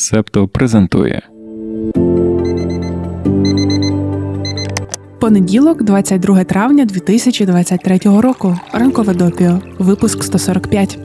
Септо презентує Понеділок, 22 травня 2023 року. Ранкове допіо. Випуск 145.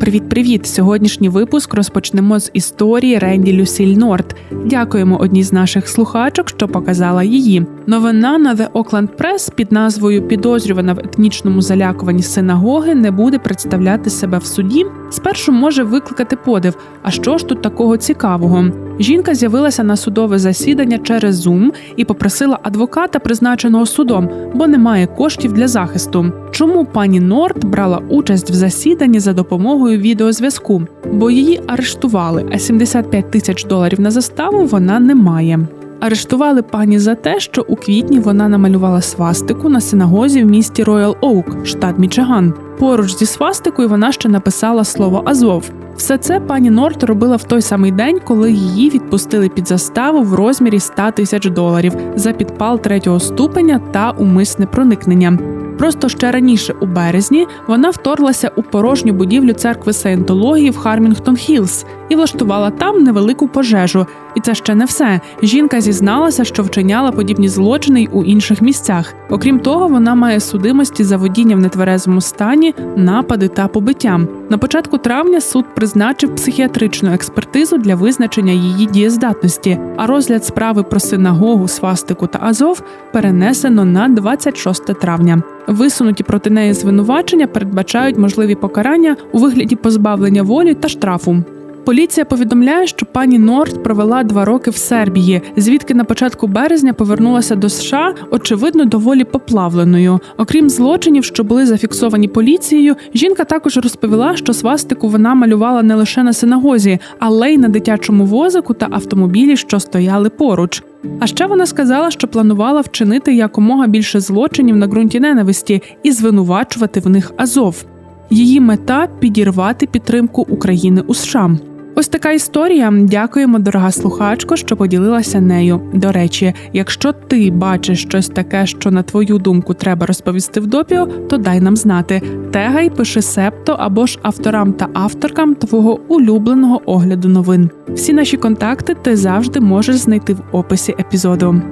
Привіт, привіт! Сьогоднішній випуск розпочнемо з історії Ренді Люсіль Норт. Дякуємо одній з наших слухачок, що показала її. Новина на The Oakland Press під назвою Підозрювана в етнічному залякуванні синагоги не буде представляти себе в суді. Спершу може викликати подив. А що ж тут такого цікавого? Жінка з'явилася на судове засідання через Zoom і попросила адвоката, призначеного судом, бо немає коштів для захисту. Чому пані Норт брала участь в засіданні за допомогою відеозв'язку? Бо її арештували, а 75 тисяч доларів на заставу вона не має. Арештували пані за те, що у квітні вона намалювала свастику на синагозі в місті Роял Оук, штат Мічиган. Поруч зі свастикою вона ще написала слово Азов. Все це пані Норт робила в той самий день, коли її відпустили під заставу в розмірі 100 тисяч доларів за підпал третього ступеня та умисне проникнення. Просто ще раніше, у березні, вона вторглася у порожню будівлю церкви Саєнтології в Хармінгтон Хіллз і влаштувала там невелику пожежу. І це ще не все. Жінка зізналася, що вчиняла подібні злочини й у інших місцях. Окрім того, вона має судимості за водіння в нетверезому стані, напади та побиття. На початку травня суд призначив психіатричну експертизу для визначення її дієздатності, а розгляд справи про синагогу, свастику та Азов перенесено на 26 травня. Висунуті проти неї звинувачення передбачають можливі покарання у вигляді позбавлення волі та штрафу. Поліція повідомляє, що пані Норт провела два роки в Сербії, звідки на початку березня повернулася до США, очевидно, доволі поплавленою. Окрім злочинів, що були зафіксовані поліцією, жінка також розповіла, що свастику вона малювала не лише на синагозі, але й на дитячому возику та автомобілі, що стояли поруч. А ще вона сказала, що планувала вчинити якомога більше злочинів на ґрунті ненависті і звинувачувати в них Азов. Її мета підірвати підтримку України у США. Ось така історія. Дякуємо, дорога слухачко, що поділилася нею. До речі, якщо ти бачиш щось таке, що на твою думку треба розповісти в допіо, то дай нам знати. Тегай, пиши септо або ж авторам та авторкам твого улюбленого огляду новин. Всі наші контакти ти завжди можеш знайти в описі епізоду.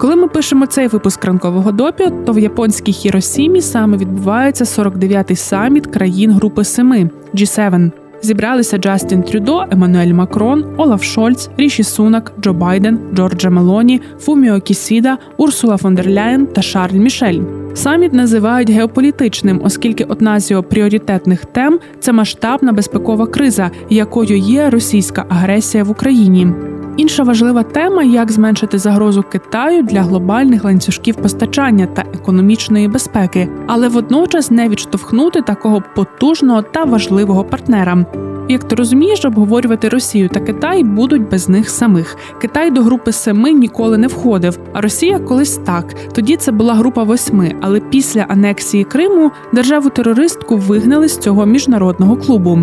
Коли ми пишемо цей випуск ранкового допіо, то в японській Хіросімі саме відбувається 49-й саміт країн Групи Семи G7. Зібралися Джастін Трюдо, Еммануель Макрон, Олаф Шольц, Ріші Сунак, Джо Байден, Джорджа Мелоні, Фуміо Кісіда, Урсула фон дер Ляєн та Шарль Мішель. Саміт називають геополітичним, оскільки одна з його пріоритетних тем це масштабна безпекова криза, якою є російська агресія в Україні. Інша важлива тема як зменшити загрозу Китаю для глобальних ланцюжків постачання та економічної безпеки, але водночас не відштовхнути такого потужного та важливого партнера. Як ти розумієш, обговорювати Росію та Китай будуть без них самих. Китай до групи семи ніколи не входив, а Росія колись так. Тоді це була група восьми. Але після анексії Криму державу терористку вигнали з цього міжнародного клубу.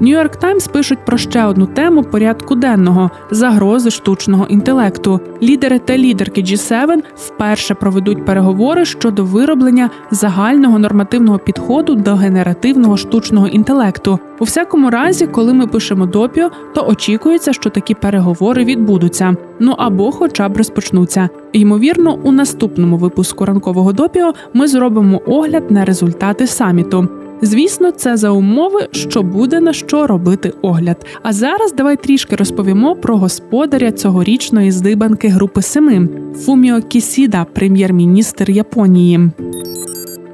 Нью-Йорк Таймс пишуть про ще одну тему порядку денного загрози штучного інтелекту. Лідери та лідерки G7 вперше проведуть переговори щодо вироблення загального нормативного підходу до генеративного штучного інтелекту. У всякому разі, коли ми пишемо допіо, то очікується, що такі переговори відбудуться. Ну або, хоча б розпочнуться. Ймовірно, у наступному випуску ранкового допіо ми зробимо огляд на результати саміту. Звісно, це за умови, що буде на що робити огляд. А зараз давай трішки розповімо про господаря цьогорічної здибанки групи семи Фуміо Кісіда, прем'єр-міністр Японії.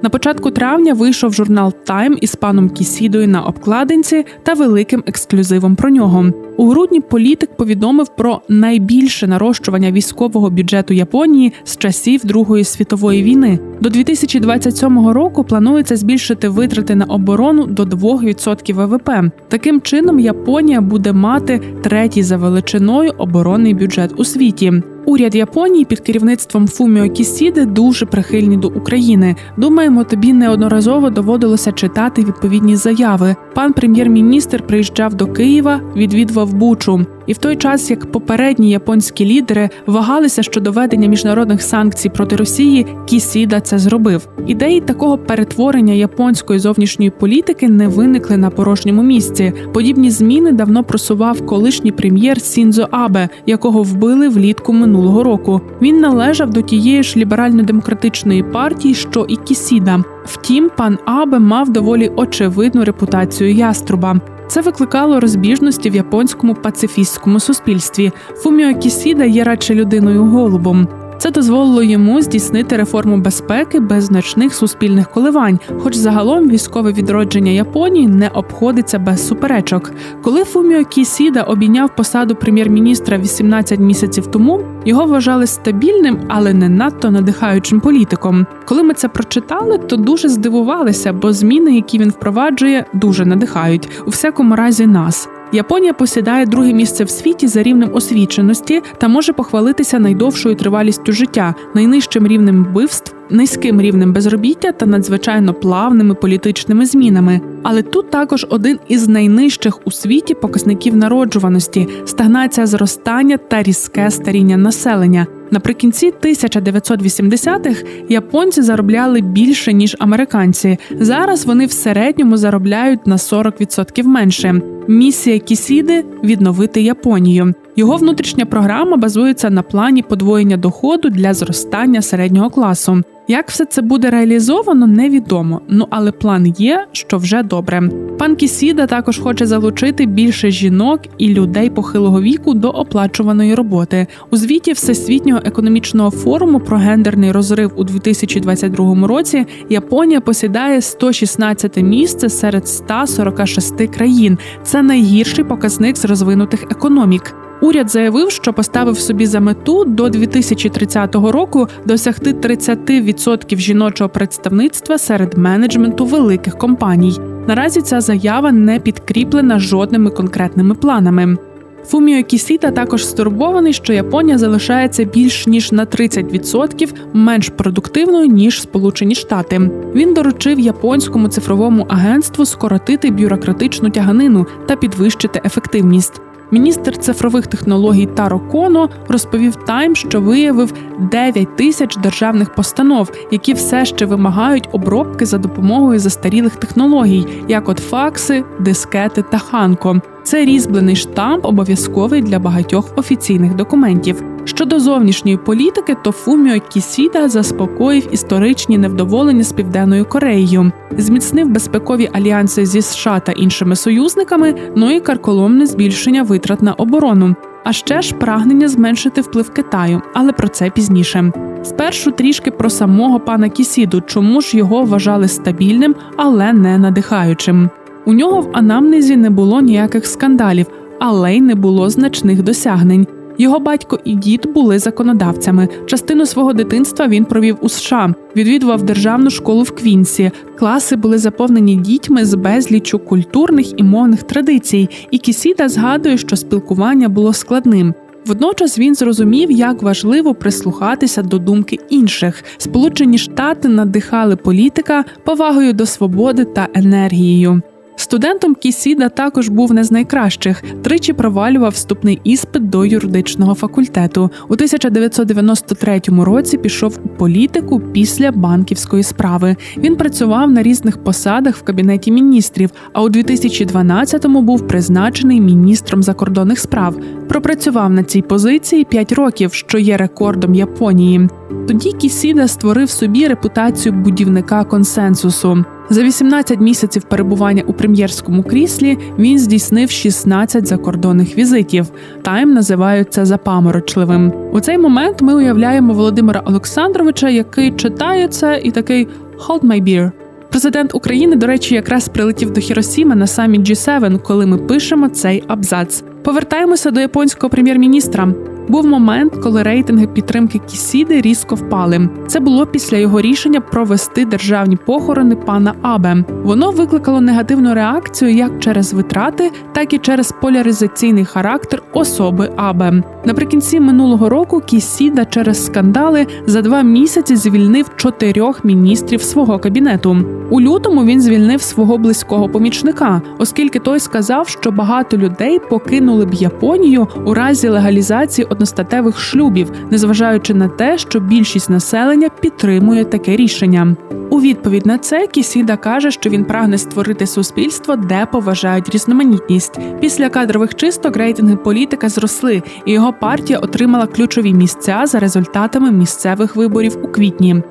На початку травня вийшов журнал Time із паном Кісідою на обкладинці та великим ексклюзивом про нього. У грудні політик повідомив про найбільше нарощування військового бюджету Японії з часів Другої світової війни. До 2027 року планується збільшити витрати на оборону до 2% ВВП. Таким чином Японія буде мати третій за величиною оборонний бюджет у світі. Уряд Японії під керівництвом Фуміо Кісіди дуже прихильні до України. Думаємо, тобі неодноразово доводилося читати відповідні заяви. Пан прем'єр-міністр приїжджав до Києва, відвідував Бучу. І в той час, як попередні японські лідери вагалися щодо ведення міжнародних санкцій проти Росії, Кісіда це зробив. Ідеї такого перетворення японської зовнішньої політики не виникли на порожньому місці. Подібні зміни давно просував колишній прем'єр Сінзо Абе, якого вбили влітку минулого року. Він належав до тієї ж ліберально-демократичної партії, що і Кісіда. Втім, пан Абе мав доволі очевидну репутацію яструба. Це викликало розбіжності в японському пацифістському суспільстві. Фуміо Кісіда є радше людиною голубом. Це дозволило йому здійснити реформу безпеки без значних суспільних коливань, хоч загалом військове відродження Японії не обходиться без суперечок. Коли Фуміо Кісіда обійняв посаду прем'єр-міністра 18 місяців тому, його вважали стабільним, але не надто надихаючим політиком. Коли ми це прочитали, то дуже здивувалися, бо зміни, які він впроваджує, дуже надихають у всякому разі нас. Японія посідає друге місце в світі за рівнем освіченості та може похвалитися найдовшою тривалістю життя, найнижчим рівнем вбивств, низьким рівнем безробіття та надзвичайно плавними політичними змінами. Але тут також один із найнижчих у світі показників народжуваності стагнація зростання та різке старіння населення. Наприкінці 1980-х японці заробляли більше ніж американці. Зараз вони в середньому заробляють на 40% менше. Місія Кісіди відновити Японію. Його внутрішня програма базується на плані подвоєння доходу для зростання середнього класу. Як все це буде реалізовано, невідомо. Ну але план є, що вже добре. Пан Кісіда також хоче залучити більше жінок і людей похилого віку до оплачуваної роботи. У звіті Всесвітнього економічного форуму про гендерний розрив у 2022 році Японія посідає 116 місце серед 146 країн. Це найгірший показник з розвинутих економік. Уряд заявив, що поставив собі за мету до 2030 року досягти 30% жіночого представництва серед менеджменту великих компаній. Наразі ця заява не підкріплена жодними конкретними планами. Фуміо Кісіта також стурбований, що Японія залишається більш ніж на 30% менш продуктивною ніж Сполучені Штати. Він доручив японському цифровому агентству скоротити бюрократичну тяганину та підвищити ефективність. Міністр цифрових технологій Таро Коно розповів Тайм, що виявив 9 тисяч державних постанов, які все ще вимагають обробки за допомогою застарілих технологій, як от факси, дискети та ханко. Це різьблений штамп обов'язковий для багатьох офіційних документів. Щодо зовнішньої політики, то Фуміо Кісіда заспокоїв історичні невдоволення з південною Кореєю, зміцнив безпекові альянси зі США та іншими союзниками, ну і карколомне збільшення витрат на оборону. А ще ж прагнення зменшити вплив Китаю, але про це пізніше. Спершу трішки про самого пана Кісіду, чому ж його вважали стабільним, але не надихаючим. У нього в анамнезі не було ніяких скандалів, але й не було значних досягнень. Його батько і дід були законодавцями. Частину свого дитинства він провів у США, відвідував державну школу в Квінсі. Класи були заповнені дітьми з безлічу культурних і мовних традицій, і Кісіда згадує, що спілкування було складним. Водночас він зрозумів, як важливо прислухатися до думки інших. Сполучені Штати надихали політика повагою до свободи та енергією. Студентом Кісіда також був не з найкращих. Тричі провалював вступний іспит до юридичного факультету. У 1993 році пішов у політику після банківської справи. Він працював на різних посадах в кабінеті міністрів. А у 2012-му був призначений міністром закордонних справ. Пропрацював на цій позиції 5 років, що є рекордом Японії. Тоді Кісіда створив собі репутацію будівника консенсусу. За 18 місяців перебування у прем'єрському кріслі він здійснив 16 закордонних візитів. Тайм називають запаморочливим. У цей момент ми уявляємо Володимира Олександровича, який читає це і такий «Hold my beer». Президент України, до речі, якраз прилетів до Хіросіми на саміт G7, коли ми пишемо цей абзац. Повертаємося до японського прем'єр-міністра. Був момент, коли рейтинги підтримки Кісіди різко впали. Це було після його рішення провести державні похорони пана Абе. Воно викликало негативну реакцію як через витрати, так і через поляризаційний характер особи Абе. Наприкінці минулого року Кісіда через скандали за два місяці звільнив чотирьох міністрів свого кабінету. У лютому він звільнив свого близького помічника, оскільки той сказав, що багато людей покинули б Японію у разі легалізації одностатевих шлюбів, незважаючи на те, що більшість населення підтримує таке рішення. У відповідь на це Кісіда каже, що він прагне створити суспільство, де поважають різноманітність. Після кадрових чисток рейтинги політика зросли, і його партія отримала ключові місця за результатами місцевих виборів у квітні.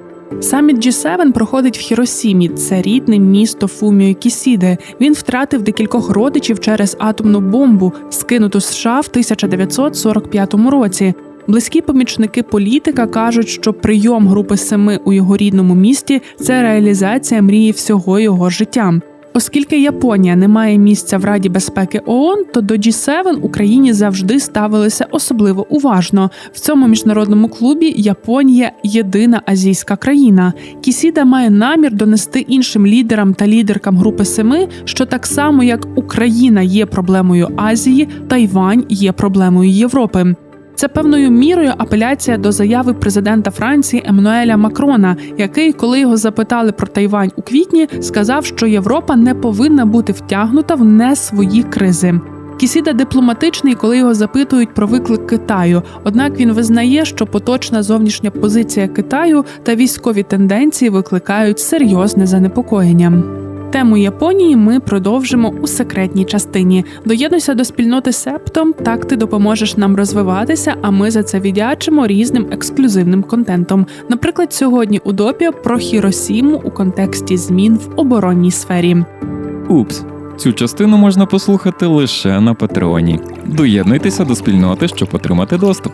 Саміт G7 проходить в Хіросімі. Це рідне місто Фуміо Кісіде. Він втратив декількох родичів через атомну бомбу, скинуту США в 1945 році. Близькі помічники політика кажуть, що прийом групи семи у його рідному місті це реалізація мрії всього його життя. Оскільки Японія не має місця в Раді безпеки ООН, то до G7 Україні завжди ставилися особливо уважно. В цьому міжнародному клубі Японія єдина азійська країна. Кісіда має намір донести іншим лідерам та лідеркам групи семи, що так само як Україна є проблемою Азії, Тайвань є проблемою Європи. Це певною мірою апеляція до заяви президента Франції Еммануеля Макрона, який, коли його запитали про Тайвань у квітні, сказав, що Європа не повинна бути втягнута в не свої кризи. Кісіда дипломатичний, коли його запитують про виклик Китаю. Однак він визнає, що поточна зовнішня позиція Китаю та військові тенденції викликають серйозне занепокоєння. Тему Японії ми продовжимо у секретній частині. Доєднуйся до спільноти Септом, так ти допоможеш нам розвиватися, а ми за це віддячимо різним ексклюзивним контентом. Наприклад, сьогодні у допі про Хіросіму у контексті змін в оборонній сфері. Упс. Цю частину можна послухати лише на Патреоні. Доєднуйтеся до спільноти, щоб отримати доступ.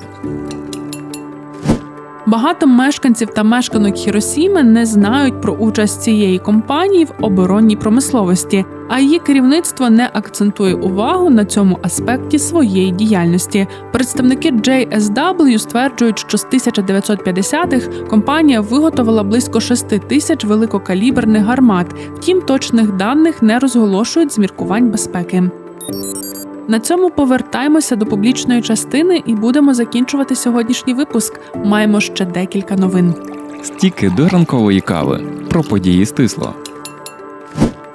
Багато мешканців та мешканок Хіросіми не знають про участь цієї компанії в оборонній промисловості, а її керівництво не акцентує увагу на цьому аспекті своєї діяльності. Представники JSW стверджують, що з 1950-х компанія виготовила близько 6 тисяч великокаліберних гармат. Втім, точних даних не розголошують з міркувань безпеки. На цьому повертаємося до публічної частини і будемо закінчувати сьогоднішній випуск. Маємо ще декілька новин. Стіки до ранкової кави про події стисло.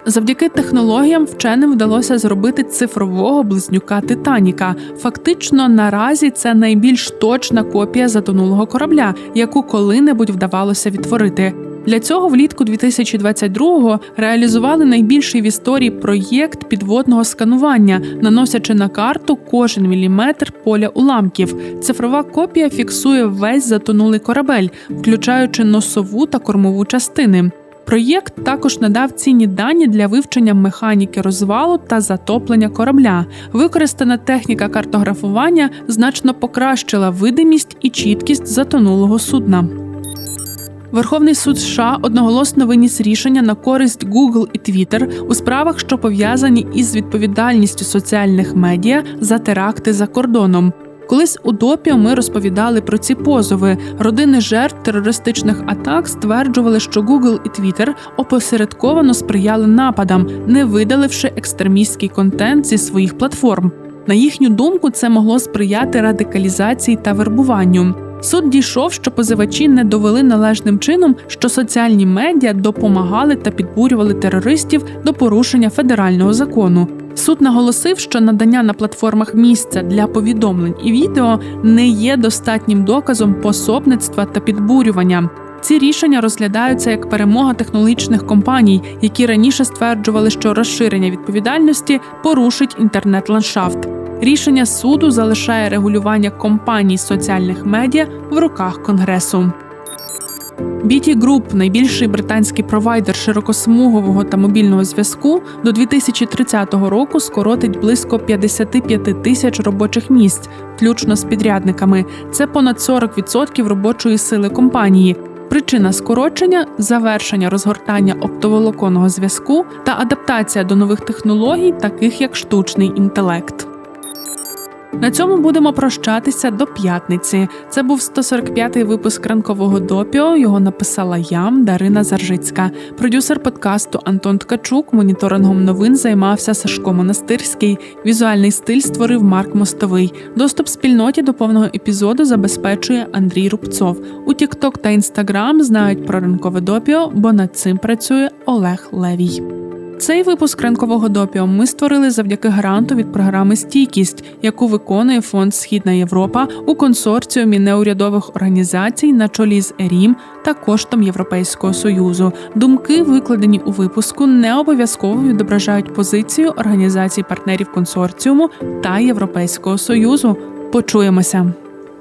Завдяки технологіям вченим вдалося зробити цифрового близнюка Титаніка. Фактично, наразі це найбільш точна копія затонулого корабля, яку коли-небудь вдавалося відтворити. Для цього влітку 2022-го реалізували найбільший в історії проєкт підводного сканування, наносячи на карту кожен міліметр поля уламків. Цифрова копія фіксує весь затонулий корабель, включаючи носову та кормову частини. Проєкт також надав цінні дані для вивчення механіки розвалу та затоплення корабля. Використана техніка картографування значно покращила видимість і чіткість затонулого судна. Верховний суд США одноголосно виніс рішення на користь Google і Twitter у справах, що пов'язані із відповідальністю соціальних медіа за теракти за кордоном. Колись у допі ми розповідали про ці позови. Родини жертв терористичних атак стверджували, що Google і Twitter опосередковано сприяли нападам, не видаливши екстремістський контент зі своїх платформ. На їхню думку, це могло сприяти радикалізації та вербуванню. Суд дійшов, що позивачі не довели належним чином, що соціальні медіа допомагали та підбурювали терористів до порушення федерального закону. Суд наголосив, що надання на платформах місця для повідомлень і відео не є достатнім доказом пособництва та підбурювання. Ці рішення розглядаються як перемога технологічних компаній, які раніше стверджували, що розширення відповідальності порушить інтернет-ландшафт. Рішення суду залишає регулювання компаній соціальних медіа в руках конгресу. BT Group, найбільший британський провайдер широкосмугового та мобільного зв'язку, до 2030 року скоротить близько 55 тисяч робочих місць, включно з підрядниками. Це понад 40% робочої сили компанії. Причина скорочення завершення розгортання оптоволоконного зв'язку та адаптація до нових технологій, таких як штучний інтелект. На цьому будемо прощатися до п'ятниці. Це був 145-й випуск ранкового допіо. Його написала я, Дарина Заржицька. Продюсер подкасту Антон Ткачук. Моніторингом новин займався Сашко Монастирський. Візуальний стиль створив Марк Мостовий. Доступ спільноті до повного епізоду забезпечує Андрій Рубцов. У TikTok та Instagram знають про ранкове допіо, бо над цим працює Олег Левій. Цей випуск ранкового допіо ми створили завдяки гранту від програми Стійкість, яку виконує фонд Східна Європа у консорціумі неурядових організацій на чолі з ЕРІМ та коштом Європейського союзу. Думки, викладені у випуску, не обов'язково відображають позицію організацій партнерів консорціуму та Європейського союзу. Почуємося.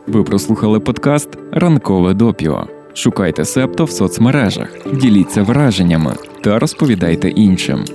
Ви прослухали подкаст Ранкове допіо. Шукайте септо в соцмережах, діліться враженнями та розповідайте іншим.